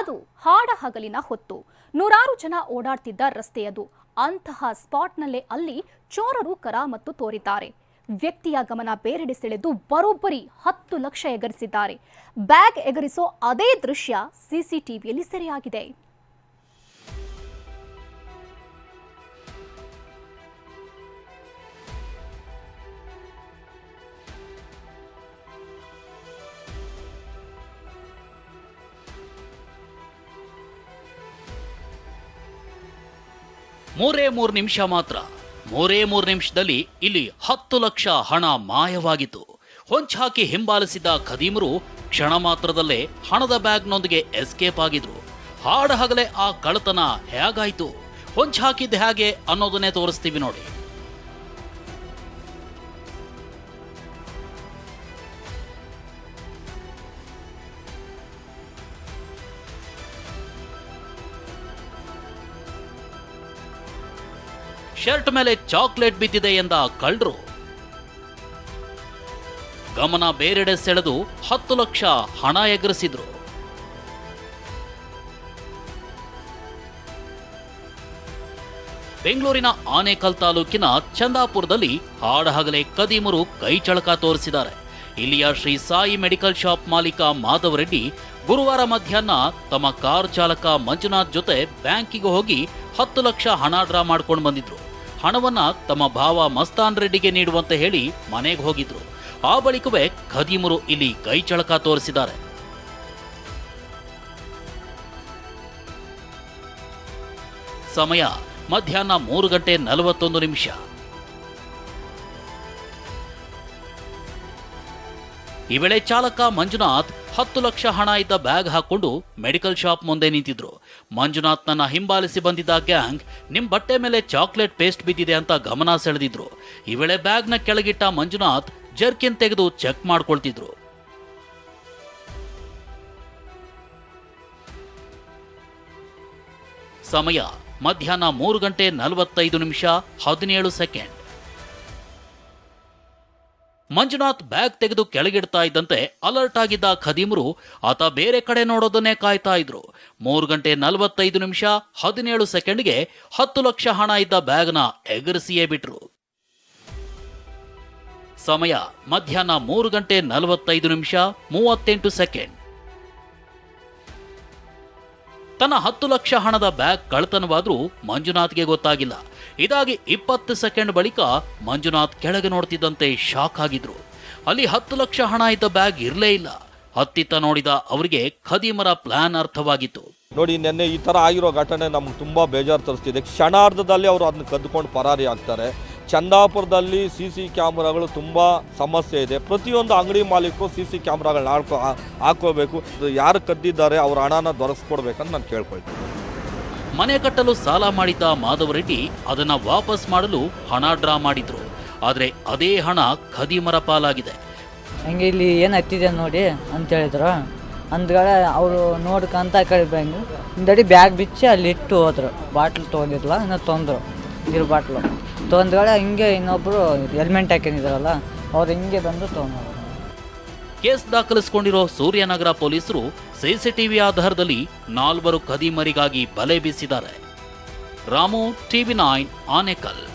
ಅದು ಹಾಡ ಹಗಲಿನ ಹೊತ್ತು. ನೂರಾರು ಜನ ಓಡಾಡ್ತಿದ್ದ ರಸ್ತೆಯದು. ಅಂತಹ ಸ್ಪಾಟ್ನಲ್ಲೇ ಅಲ್ಲಿ ಚೋರರು ಕರಾಮತ್ತು ತೋರಿದ್ದಾರೆ. ವ್ಯಕ್ತಿಯ ಗಮನ ಬೇರೆಡೆ ಸೆಳೆದು ಬರೋಬ್ಬರಿ ಹತ್ತು ಲಕ್ಷ ಎಗರಿಸಿದ್ದಾರೆ. ಬ್ಯಾಗ್ ಎಗರಿಸೋ ಅದೇ ದೃಶ್ಯ ಸಿಸಿಟಿವಿಯಲ್ಲಿ ಸೆರೆಯಾಗಿದೆ. ಮೂರೇ ಮೂರು ನಿಮಿಷ ಮಾತ್ರ. ಮೂರೇ ಮೂರು ನಿಮಿಷದಲ್ಲಿ ಇಲ್ಲಿ ಹತ್ತು ಲಕ್ಷ ಹಣ ಮಾಯವಾಗಿತ್ತು. ಹೊಂಚಾಕಿ ಹಿಂಬಾಲಿಸಿದ ಖದೀಮರು ಕ್ಷಣ ಮಾತ್ರದಲ್ಲೇ ಹಣದ ಬ್ಯಾಗ್ನೊಂದಿಗೆ ಎಸ್ಕೇಪ್ ಆಗಿದ್ರು. ಹಾಡ ಹಗಲೇ ಆ ಕಳತನ ಹೇಗಾಯ್ತು? ಹೊಂಚಾಕಿದ್ದು ಹೇಗೆ ಅನ್ನೋದನ್ನೇ ತೋರಿಸ್ತೀವಿ ನೋಡಿ. ಶರ್ಟ್ ಮೇಲೆ ಚಾಕ್ಲೇಟ್ ಬಿದ್ದಿದೆ ಎಂದ ಕಳ್ಳರು. ಗಮನ ಬೇರೆಡೆ ಸೆಳೆದು ಹತ್ತು ಲಕ್ಷ ಹಣ ಎಗರಿಸಿದ್ರು. ಬೆಂಗಳೂರಿನ ಆನೇಕಲ್ ತಾಲೂಕಿನ ಚಂದಾಪುರದಲ್ಲಿ ಹಾಡಹಗಲೇ ಕದೀಮರು ಕೈ ಚಳಕ ತೋರಿಸಿದ್ದಾರೆ. ಇಲ್ಲಿಯ ಶ್ರೀ ಸಾಯಿ ಮೆಡಿಕಲ್ ಶಾಪ್ ಮಾಲೀಕ ಮಾಧವ್ ರೆಡ್ಡಿ ಗುರುವಾರ ಮಧ್ಯಾಹ್ನ ತಮ್ಮ ಕಾರ್ ಚಾಲಕ ಮಂಜುನಾಥ್ ಜೊತೆ ಬ್ಯಾಂಕಿಗೆ ಹೋಗಿ ಹತ್ತು ಲಕ್ಷ ಹಣ ಡ್ರಾ ಮಾಡ್ಕೊಂಡು ಬಂದಿದ್ರು. ಹಣವನ್ನ ತಮ್ಮ ಭಾವ ಮಸ್ತಾನ್ ರೆಡ್ಡಿಗೆ ನೀಡುವಂತೆ ಹೇಳಿ ಮನೆಗೆ ಹೋಗಿದ್ರು. ಆ ಬಳಿಕವೇ ಖದೀಮರು ಇಲ್ಲಿ ಕೈ ಚಳಕ ತೋರಿಸಿದ್ದಾರೆ. ಸಮಯ ಮಧ್ಯಾಹ್ನ ಮೂರು ಗಂಟೆ ನಲವತ್ತೊಂದು ನಿಮಿಷ. ಈ ವೇಳೆ ಚಾಲಕ ಮಂಜುನಾಥ್ ಹತ್ತು ಲಕ್ಷ ಹಣ ಇದ್ದ ಬ್ಯಾಗ್ ಹಾಕೊಂಡು ಮೆಡಿಕಲ್ ಶಾಪ್ ಮುಂದೆ ನಿಂತಿದ್ರು. ಮಂಜುನಾಥ್ನನ್ನ ಹಿಂಬಾಲಿಸಿ ಬಂದಿದ್ದ ಗ್ಯಾಂಗ್ ನಿಮ್ ಬಟ್ಟೆ ಮೇಲೆ ಚಾಕ್ಲೇಟ್ ಪೇಸ್ಟ್ ಬಿದ್ದಿದೆ ಅಂತ ಗಮನ ಸೆಳೆದಿದ್ರು. ಈ ವೇಳೆ ಬ್ಯಾಗ್ನ ಕೆಳಗಿಟ್ಟ ಮಂಜುನಾಥ್ ಜರ್ಕಿನ್ ತೆಗೆದು ಚೆಕ್ ಮಾಡ್ಕೊಳ್ತಿದ್ರು. ಸಮಯ ಮಧ್ಯಾಹ್ನ ಮೂರು ಗಂಟೆ ನಲವತ್ತೈದು ನಿಮಿಷ ಹದಿನೇಳು ಸೆಕೆಂಡ್. ಮಂಜುನಾಥ್ ಬ್ಯಾಗ್ ತೆಗೆದು ಕೆಳಗಿಡ್ತಾ ಇದ್ದಂತೆ ಅಲರ್ಟ್ ಆಗಿದ್ದ ಖದೀಮ್ರು, ಆತ ಬೇರೆ ಕಡೆ ನೋಡೋದನ್ನೇ ಕಾಯ್ತಾ ಇದ್ರು. ಮೂರು ಗಂಟೆ ನಲವತ್ತೈದು ನಿಮಿಷ, ಹದಿನೇಳು ಸೆಕೆಂಡ್ಗೆ ಹತ್ತು ಲಕ್ಷ ಹಣ ಇದ್ದ ಬ್ಯಾಗ್ನ ಎಗರಿಸಿಯೇ ಬಿಟ್ರು. ಸಮಯ ಮಧ್ಯಾಹ್ನ ಮೂರು ಗಂಟೆ ನಲವತ್ತೈದು ನಿಮಿಷ, ಮೂವತ್ತೆಂಟು ಸೆಕೆಂಡ್. ತನ್ನ ಹತ್ತು ಲಕ್ಷ ಹಣದ ಬ್ಯಾಗ್ ಕಳ್ತನವಾದರೂ ಮಂಜುನಾಥ್ಗೆ ಗೊತ್ತಾಗಿಲ್ಲ. ಇದಾಗಿ ಇಪ್ಪತ್ತು ಸೆಕೆಂಡ್ ಬಳಿಕ ಮಂಜುನಾಥ್ ಕೆಳಗೆ ನೋಡ್ತಿದ್ದಂತೆ ಶಾಕ್ ಆಗಿದ್ರು. ಅಲ್ಲಿ ಹತ್ತು ಲಕ್ಷ ಹಣ ಇದ್ದ ಬ್ಯಾಗ್ ಇರಲೇ ಇಲ್ಲ. ಹತ್ತಿತ್ತ ನೋಡಿದ ಅವರಿಗೆ ಖದೀಮರ ಪ್ಲಾನ್ ಅರ್ಥವಾಗಿತ್ತು. ನೋಡಿ, ನಿನ್ನೆ ಈ ಥರ ಆಗಿರೋ ಘಟನೆ ನಮ್ಗೆ ತುಂಬ ಬೇಜಾರು ತರಿಸ್ತಿದೆ. ಕ್ಷಣಾರ್ಧದಲ್ಲಿ ಅವರು ಅದನ್ನ ಕದ್ದುಕೊಂಡು ಪರಾರಿ ಆಗ್ತಾರೆ. ಚಂದಾಪುರದಲ್ಲಿ ಸಿ ಸಿ ಕ್ಯಾಮ್ರಾಗಳು ತುಂಬ ಸಮಸ್ಯೆ ಇದೆ. ಪ್ರತಿಯೊಂದು ಅಂಗಡಿ ಮಾಲೀಕರು ಸಿ ಸಿ ಕ್ಯಾಮ್ರಾಗಳನ್ನ ಹಾಕೋ ಹಾಕೋಬೇಕು. ಯಾರು ಕದ್ದಿದ್ದಾರೆ ಅವ್ರ ಹಣನ ದೊರಕಿಸ್ಕೊಡ್ಬೇಕಂತ ನಾನು ಕೇಳ್ಕೊಳ್ತೀನಿ. ಮನೆ ಕಟ್ಟಲು ಸಾಲ ಮಾಡಿದ್ದ ಮಾಧವರೆಡ್ಡಿ ಅದನ್ನು ವಾಪಸ್ ಮಾಡಲು ಹಣ ಡ್ರಾ ಮಾಡಿದ್ರು. ಆದರೆ ಅದೇ ಹಣ ಖದೀಮರ ಪಾಲಾಗಿದೆ. ಹಂಗೆ ಇಲ್ಲಿ ಏನು ಹತ್ತಿದೆ ನೋಡಿ ಅಂತ ಹೇಳಿದ್ರು. ಅಂದ್ಗಡೆ ಅವರು ನೋಡ್ಕಂತ ಕಳಿಬಂಗೆ ಕಡೆ ಹಿಂದಡಿ ಬ್ಯಾಗ್ ಬಿಚ್ಚಿ ಅಲ್ಲಿ ಇಟ್ಟು ಹೋದ್ರು. ಬಾಟ್ಲ್ ತೊಗೊಂಡಿದ್ಲ ಇನ್ನು ತೊಂದರು. ನೀರು ಬಾಟ್ಲು. ತೊಂದ್ಗಡೆ ಹಿಂಗೆ ಇನ್ನೊಬ್ಬರು ಹೆಲ್ಮೆಟ್ ಹಾಕೊಂಡಿದ್ರಲ್ಲ ಅವ್ರು ಹಿಂಗೆ ಬಂದು ತೊಗೊಂಡ್ರು ಕೇಸ್ ದಾಖಲಿಸಿಕೊಂಡಿರೋ ಸೂರ್ಯನಗರ ಪೊಲೀಸರು ಸಿಸಿಟಿವಿ ಆಧಾರದಲ್ಲಿ ನಾಲ್ವರು ಕದಿಮರಿಗಾಗಿ ಬಲೆ ಬೀಸಿದ್ದಾರೆ. Ramu TV nine, Anekal.